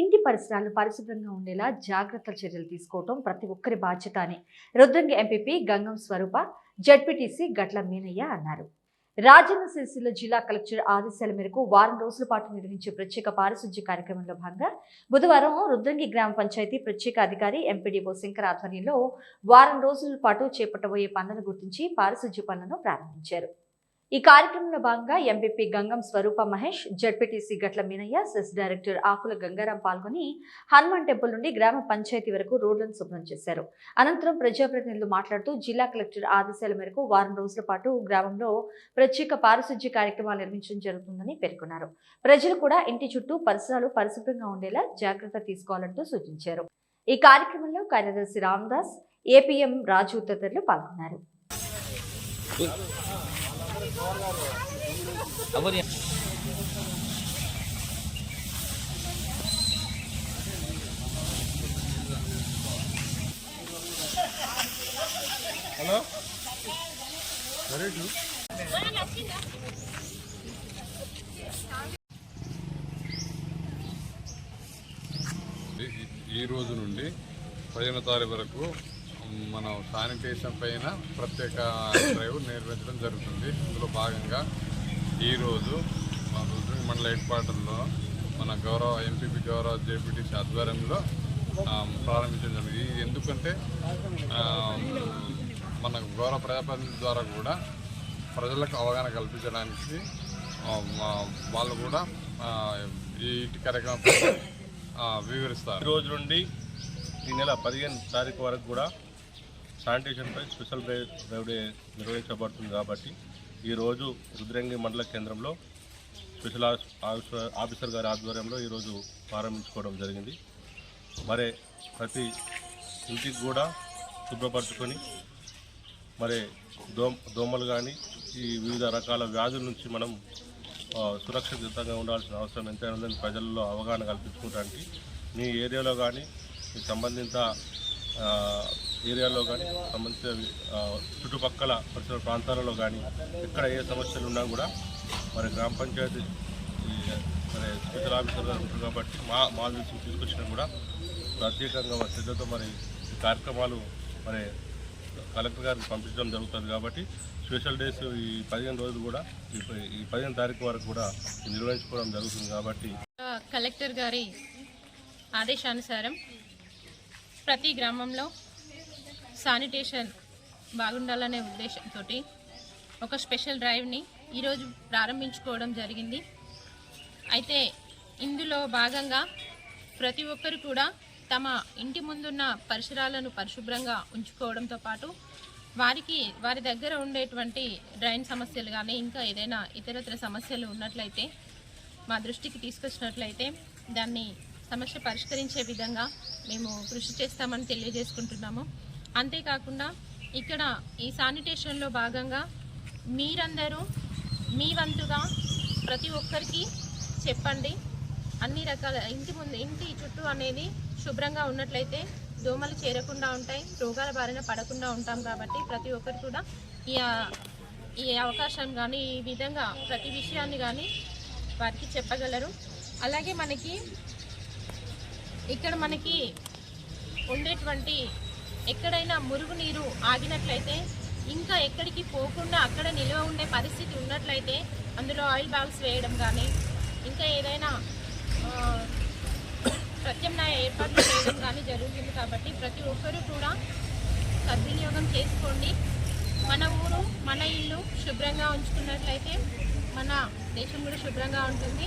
ఇంటి పరిసరాలు పరిశుభ్రంగా ఉండేలా జాగ్రత్త చర్యలు తీసుకోవటం ప్రతి ఒక్కరి బాధ్యత అని రుద్రంగి ఎంపీపీ గంగం స్వరూప జడ్పీటీసీ గట్ల మీనయ్య అన్నారు. రాజన్న సిరిసిల్ల జిల్లా కలెక్టర్ ఆదేశాల మేరకు వారం రోజుల పాటు నిర్వహించే ప్రత్యేక పారిశుధ్య కార్యక్రమంలో భాగంగా బుధవారం రుద్రంగి గ్రామ పంచాయతీ ప్రత్యేక అధికారి ఎంపీడీఓ శంకర్ ఆధ్వర్యంలో వారం రోజుల పాటు చేపట్టబోయే పనులను గుర్తించి పారిశుధ్య పనులను ప్రారంభించారు. ఈ కార్యక్రమంలో భాగంగా MPP Gangam Swarupa Mahesh ZPTC Gatla Meenaiah cess director Akula Gangaram పాల్గొని హనుమాన్ టెంపుల్ నుండి గ్రామ పంచాయతీ వరకు రోడ్లను శుభ్రం చేశారు. అనంతరం ప్రజాప్రతినిధులు మాట్లాడుతూ జిల్లా కలెక్టర్ ఆదేశాల మేరకు వారం రోజుల పాటు గ్రామంలో ప్రత్యేక పారిశుధ్య కార్యక్రమాలు నిర్మించడం జరుగుతుందని పేర్కొన్నారు. ప్రజలు కూడా ఇంటి చుట్టూ పరిసరాలు పరిశుభ్రంగా ఉండేలా జాగ్రత్త తీసుకోవాలంటూ సూచించారు. ఈ కార్యక్రమంలో కార్యదర్శి రామదాస్ ఏపీఎం రాజు తదితరులు పాల్గొన్నారు. హలో? సరే ఈ- ఈ రోజు నుండి పదిహేనో తారీఖు వరకు మనం శానిటేషన్ పైన ప్రత్యేక డ్రైవ్ నిర్వహించడం జరుగుతుంది. ఇందులో భాగంగా ఈరోజు మన రుద్రంగి మండల హెడ్ మన గౌరవ ఎంపీపీ గౌరవ జేపీటీసీ ఆధ్వర్యంలో ప్రారంభించడం జరిగింది. ఎందుకంటే మన గౌరవ ప్రజాప్రతినిధుల ద్వారా కూడా ప్రజలకు అవగాహన కల్పించడానికి వాళ్ళు కూడా ఈ కార్యక్రమం వివరిస్తారు. రోజు నుండి ఈ నెల పదిహేను తారీఖు వరకు కూడా శానిటేషన్పై స్పెషల్ డ్రైవ్ డే నిర్వహించబడుతుంది కాబట్టి ఈరోజు రుద్రంగి మండల కేంద్రంలో స్పెషల్ ఆఫీసర్ గారి ఆధ్వర్యంలో ఈరోజు ప్రారంభించుకోవడం జరిగింది. మరి ప్రతి ఇంటికి కూడా శుభ్రపరచుకొని మరి దోమ దోమలు కానీ ఈ వివిధ రకాల వ్యాధుల నుంచి మనం సురక్షితంగా ఉండాల్సిన అవసరం ఎంతైనా ఉందని ప్రజల్లో అవగాహన కల్పించుకోవడానికి మీ ఏరియాలో కానీ మీ సంబంధిత ఏరియాలో కానీ సంబంధిత చుట్టుపక్కల పరిసర ప్రాంతాలలో కానీ ఎక్కడ ఏ సమస్యలు ఉన్నా కూడా మరి గ్రామ పంచాయతీ మరి స్పెషల్ ఆఫీసర్ గారు ఉంటారు కాబట్టి మా మా దృష్టికి తీసుకొచ్చినా కూడా ప్రత్యేకంగా మరి శ్రద్ధతో మరి కార్యక్రమాలు మరి కలెక్టర్ గారికి పంపించడం జరుగుతుంది కాబట్టి స్పెషల్ డేస్ ఈ పదిహేను రోజులు కూడా ఈ ఈ పదిహేను తారీఖు వరకు కూడా నిర్వహించుకోవడం జరుగుతుంది కాబట్టి కలెక్టర్ గారి ఆదేశానుసారం ప్రతి గ్రామంలో శానిటేషన్ బాగుండాలనే ఉద్దేశంతో ఒక స్పెషల్ డ్రైవ్ని ఈరోజు ప్రారంభించుకోవడం జరిగింది. అయితే ఇందులో భాగంగా ప్రతి ఒక్కరు కూడా తమ ఇంటి ముందున్న పరిసరాలను పరిశుభ్రంగా ఉంచుకోవడంతో పాటు వారికి వారి దగ్గర ఉండేటువంటి డ్రైన్ సమస్యలు కానీ ఇంకా ఏదైనా ఇతరత్ర సమస్యలు ఉన్నట్లయితే మా దృష్టికి తీసుకొచ్చినట్లయితే దాన్ని సమస్య పరిష్కరించే విధంగా మేము కృషి చేస్తామని తెలియజేసుకుంటున్నాము. అంతేకాకుండా ఇక్కడ ఈ శానిటేషన్లో భాగంగా మీరందరూ మీ వంతుగా ప్రతి ఒక్కరికి చెప్పండి. అన్ని రకాల ఇంటి ముందు ఇంటి చుట్టూ అనేది శుభ్రంగా ఉన్నట్లయితే దోమలు చేరకుండా ఉంటాయి రోగాల బారిన పడకుండా ఉంటాం కాబట్టి ప్రతి ఒక్కరు కూడా ఈ ఈ అవకాశం కానీ ఈ విధంగా ప్రతి విషయాన్ని కానీ వారికి చెప్పగలరు. అలాగే మనకి ఇక్కడ మనకి ఉండేటువంటి ఎక్కడైనా మురుగునీరు ఆగినట్లయితే ఇంకా ఎక్కడికి పోకుండా అక్కడ నిల్వ ఉండే పరిస్థితి ఉన్నట్లయితే అందులో ఆయిల్ బాగ్స్ వేయడం కానీ ఇంకా ఏదైనా ప్రత్యామ్నాయ ఏర్పాట్లు చేయడం కానీ జరుగుతుంది కాబట్టి ప్రతి ఒక్కరూ కూడా సద్వినియోగం చేసుకోండి. మన ఊరు మన ఇల్లు శుభ్రంగా ఉంచుకున్నట్లయితే మన దేశం కూడా శుభ్రంగా ఉంటుంది.